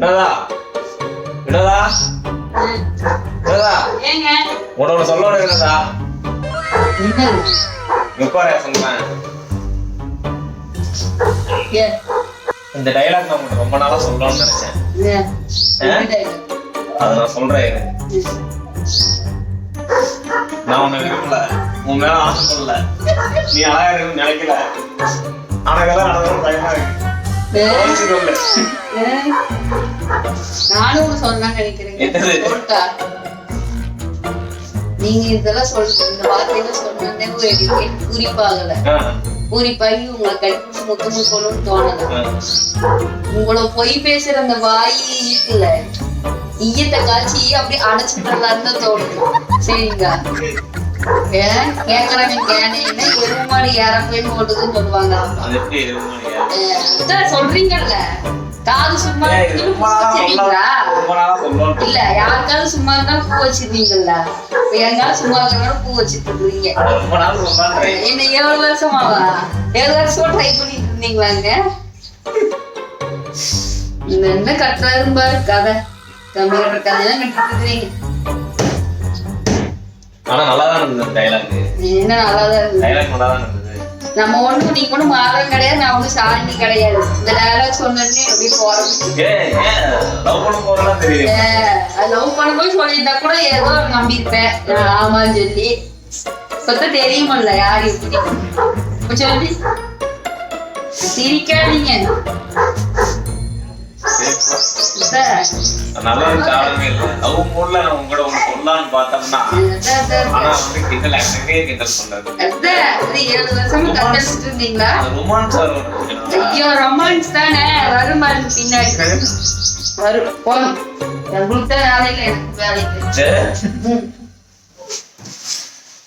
வினோதா வினோதா வினோதா ஏங்க? உன்னோட சொல்லணும் என்னது? உட்கார சொல்றேன் இந்த டைலாக் நான் உனக்கு ரொம்ப நாளா சொல்லணும்னு நினைச்சேன்? என்னது? அதை நான் சொல்றேன். நான் உன்னை விரும்பல. உன் மேல ஆசைப்படல நீ அழகா நினைக்கல. ஆனா இதெல்லாம் நடந்தது பயமா இருக்கு. நானும் சொன்னா நினைக்கிறேன் நீங்க இதெல்லாம் சொல்ற இந்த வார்த்தையில சொன்னே எனக்கு குறிப்பாகல ஆ, பூரிப்பாகி உங்களை கடிச்சு முத்தம் சொல்லணும்னு தோணல. உங்களை பொய் பேசுற அந்த வாய் இருக்குல்ல ஈயத்தை காய்ச்சி அப்படியே அடைச்சிடலான்னு தான் தோணுது. சரிங்களா? ஏன் கேக்குறாங்க கேனேன்னு எருமாடு ஏறப்பேன்னு ஓடுதுன்னு சொல்லுவாங்க சொல்றீங்கல்ல. காது சும்மா வச்சிருக்கீங்களா. இல்ல யாருக்காவது சும்மா இருந்தா பூ வச்சிருக்கீங்கல்ல இப்ப எங்காவது சும்மா இருக்கிறனால பூ வச்சிட்டு இருக்கீங்க என்ன ஏழு வருஷமாவா? ஏழு வருஷமா ட்ரை பண்ணிட்டு இருந்தீங்களாங்க என்ன கட்டுறாரு பாரு கதை. கட்டுற கதையெல்லாம் கட்டிட்டு இருக்கிறீங்க. ஆனா நல்லா தான் இருந்தது டைலாக் என்ன நல்லாதான் இருக்கு டைலாக் நல்லா தான் இருந்தது. நம்ம ஒண்ணும் நீ ஒண்ணும் மாறம் கிடையாது நான் ஒண்ணும் சாரணி கிடையாது. இந்த டயலாக் சொன்னே எப்படி போறது லவ் பண்ண லவ் பண்ணும்போது சொல்லியிருந்தா கூட ஏதோ நம்பியிருப்பேன். நான் ஆமான்னு சொல்லி இப்பதான் தெரியுமல்ல யார் எப்படி சொல்லி. சிரிக்காதீங்க. நல்லா இருந்துச்சு ஆளுமே லவ் மூட்ல நான் உங்களோட ஒன்று சொல்லலாம்னு பார்த்தோம்னா ஆனா வந்து கிண்டல் எனக்கே கிண்டல் பண்றது ஏழு வருஷமா கத்தடிச்சிட்டு இருந்தீங்களா? அது ரொமான்ஸ் ஐயோ ரொமான்ஸ் தானே. வரும் பாருங்க பின்னாடி. வரும். போதும் உங்களுக்கு தான் வேலையில எனக்கு வேலைக்கு.